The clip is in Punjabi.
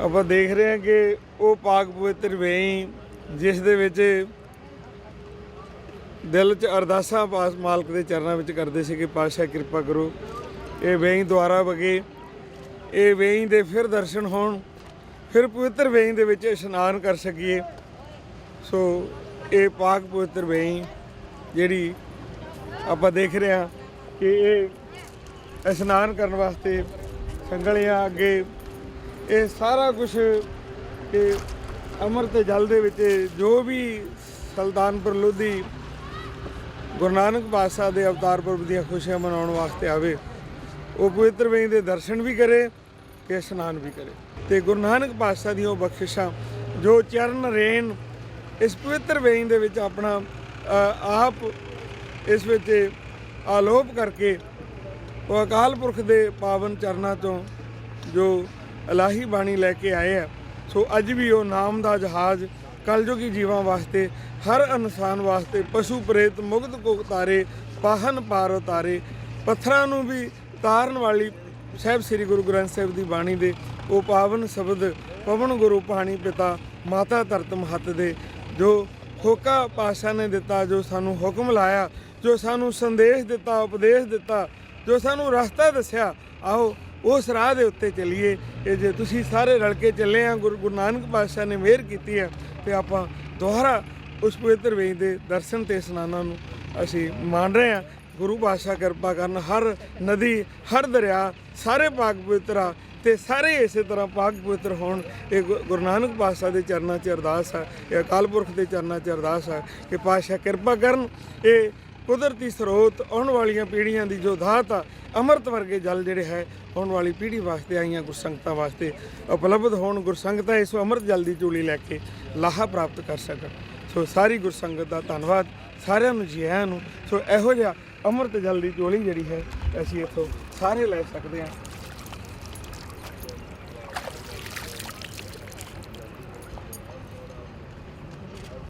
ਆਪਾਂ ਦੇਖ ਰਹੇ ਹਾਂ ਕਿ ਉਹ ਪਾਕ ਪਵਿੱਤਰ ਵੇਈ, ਜਿਸ ਦੇ ਵਿੱਚ ਦਿਲ 'ਚ ਅਰਦਾਸਾਂ ਪਾਸ ਮਾਲਕ ਦੇ ਚਰਨਾਂ ਵਿੱਚ ਕਰਦੇ ਸੀ ਕਿ ਪਾਤਸ਼ਾਹ ਕਿਰਪਾ ਕਰੋ। ਇਹ ਵੇਈ ਦੁਆਰਾ ਵਗੇ, ਇਹ ਵੇਈ ਦੇ ਫਿਰ ਦਰਸ਼ਨ ਹੋਣ, ਫਿਰ ਪਵਿੱਤਰ ਵੇਈ ਦੇ ਵਿੱਚ ਇਸ਼ਨਾਨ ਕਰ ਸਕੀਏ। ਸੋ ਇਹ ਪਾਕ ਪਵਿੱਤਰ ਵੇਈ ਜਿਹੜੀ ਆਪਾਂ ਦੇਖ ਰਹੇ ਹਾਂ ਕਿ ਇਹ ਇਸ਼ਨਾਨ ਕਰਨ ਵਾਸਤੇ ਸੰਗਲੀਆਂ ਅੱਗੇ ਇਹ ਸਾਰਾ ਕੁਝ ਕਿ ਅੰਮ੍ਰਿਤ ਜਲ ਦੇ ਵਿੱਚ ਜੋ ਵੀ ਸੁਲਤਾਨਪੁਰ ਲੋਧੀ ਗੁਰੂ ਨਾਨਕ ਪਾਤਸ਼ਾਹ ਦੇ ਅਵਤਾਰ ਪੁਰਬ ਦੀਆਂ ਖੁਸ਼ੀਆਂ ਮਨਾਉਣ ਵਾਸਤੇ ਆਵੇ, ਉਹ ਪਵਿੱਤਰ ਵੇਈ ਦੇ ਦਰਸ਼ਨ ਵੀ ਕਰੇ ਤੇ ਇਸ਼ਨਾਨ ਵੀ ਕਰੇ। ਤੇ ਗੁਰੂ ਨਾਨਕ ਪਾਤਸ਼ਾਹ ਦੀਆਂ ਉਹ ਬਖਸ਼ਿਸ਼ਾਂ, ਜੋ ਚਰਨ ਰੇਨ ਇਸ ਪਵਿੱਤਰ ਵੇਈ ਦੇ ਵਿੱਚ ਆਪਣਾ ਆਪ ਇਸ ਵਿੱਚ ਆਲੋਪ ਕਰਕੇ, ਉਹ ਅਕਾਲ ਪੁਰਖ ਦੇ ਪਾਵਨ ਚਰਨਾਂ ਤੋਂ ਜੋ ਇਲਾਹੀ ਬਾਣੀ ਲੈ ਕੇ ਆਏ ਆ। ਸੋ ਅੱਜ ਵੀ ਉਹ ਨਾਮ ਦਾ ਜਹਾਜ਼ ਕਲਯੁਗੀ ਜੀਵਾਂ ਵਾਸਤੇ, ਹਰ ਇਨਸਾਨ ਵਾਸਤੇ ਪਸ਼ੂ ਪ੍ਰੇਤ, ਮੁਗਧ ਕੋ ਉਤਾਰੇ ਪਾਹਨ ਪਾਰ ਉਤਾਰੇ ਪੱਥਰਾਂ ਨੂੰ ਵੀ ਤਾਰਨ ਵਾਲੀ ਸਾਹਿਬ ਸ੍ਰੀ ਗੁਰੂ ਗ੍ਰੰਥ ਸਾਹਿਬ ਦੀ ਬਾਣੀ ਦੇ ਉਹ ਪਾਵਨ ਸ਼ਬਦ ਪਵਨ ਗੁਰੂ ਪਾਣੀ ਪਿਤਾ ਮਾਤਾ ਧਰਤ ਮਹਤ ਦੇ, ਜੋ ਹੋਕਾ ਪਾਸ਼ਾ ਨੇ ਦਿੱਤਾ, ਜੋ ਸਾਨੂੰ ਹੁਕਮ ਲਾਇਆ, ਜੋ ਸਾਨੂੰ ਸੰਦੇਸ਼ ਦਿੱਤਾ, ਉਪਦੇਸ਼ ਦਿੱਤਾ, ਜੋ ਸਾਨੂੰ ਰਸਤਾ ਦੱਸਿਆ, ਆਓ ਉਸ ਰਾਹ ਦੇ ਉੱਤੇ ਚੱਲੀਏ। ਇਹ ਜੇ ਤੁਸੀਂ ਸਾਰੇ ਰਲ ਕੇ ਚੱਲੇ ਆ, ਗੁਰੂ ਗੁਰੂ ਨਾਨਕ ਪਾਤਸ਼ਾਹ ਨੇ ਮਿਹਰ ਕੀਤੀ ਹੈ ਤੇ ਆਪਾਂ ਦੁਬਾਰਾ ਉਸ ਪਵਿੱਤਰ ਵੇਈ ਦੇ ਦਰਸ਼ਨ ਤੇ ਇਸ਼ਨਾਨਾਂ ਨੂੰ ਅਸੀਂ ਮੰਨ ਰਹੇ ਹਾਂ ਗੁਰੂ ਪਾਤਸ਼ਾਹ ਕਿਰਪਾ ਕਰਨ, ਹਰ ਨਦੀ, ਹਰ ਦਰਿਆ, ਸਾਰੇ ਪਾਕ ਪਵਿੱਤਰਾ ਤੇ ਸਾਰੇ ਇਸੇ ਤਰ੍ਹਾਂ ਪਾਕ ਪਵਿੱਤਰ ਹੋਣ। ਇਹ ਗੁ- ਗੁਰੂ ਨਾਨਕ ਪਾਤਸ਼ਾਹ ਦੇ ਚਰਨਾਂ 'ਚ ਅਰਦਾਸ ਹੈ ਇਹ ਅਕਾਲ ਪੁਰਖ ਦੇ ਚਰਨਾਂ 'ਚ ਅਰਦਾਸ ਹੈ ਕਿ ਪਾਤਸ਼ਾਹ ਕਿਰਪਾ ਕਰਨ। ਇਹ ਕੁਦਰਤੀ ਸਰੋਤ ਆਉਣ ਵਾਲੀਆਂ ਪੀੜ੍ਹੀਆਂ ਦੀ ਜੋ ਦਾਤ ਆ, ਅੰਮ੍ਰਿਤ ਵਰਗੇ ਜਲ ਜਿਹੜੇ ਹੈ, ਆਉਣ ਵਾਲੀ ਪੀੜ੍ਹੀ ਵਾਸਤੇ ਆਈਆਂ ਗੁਰਸੰਗਤਾਂ ਵਾਸਤੇ ਉਪਲਬਧ ਹੋਣ ਗੁਰਸੰਗਤਾਂ ਇਸ ਅੰਮ੍ਰਿਤ ਜਲ ਦੀ ਚੂਲੀ ਲੈ ਕੇ ਲਾਹਾ ਪ੍ਰਾਪਤ ਕਰ ਸਕਣ। ਸੋ ਸਾਰੀ ਗੁਰਸੰਗਤ ਦਾ ਧੰਨਵਾਦ, ਸਾਰਿਆਂ ਨੂੰ ਜੀ ਆਇਆਂ ਨੂੰ। ਸੋ ਇਹੋ ਜਿਹਾ ਅੰਮ੍ਰਿਤ ਜਲ ਦੀ ਚੋਲੀ ਜਿਹੜੀ ਹੈ, ਅਸੀਂ ਇੱਥੋਂ ਸਾਰੇ ਲੈ ਸਕਦੇ ਹਾਂ।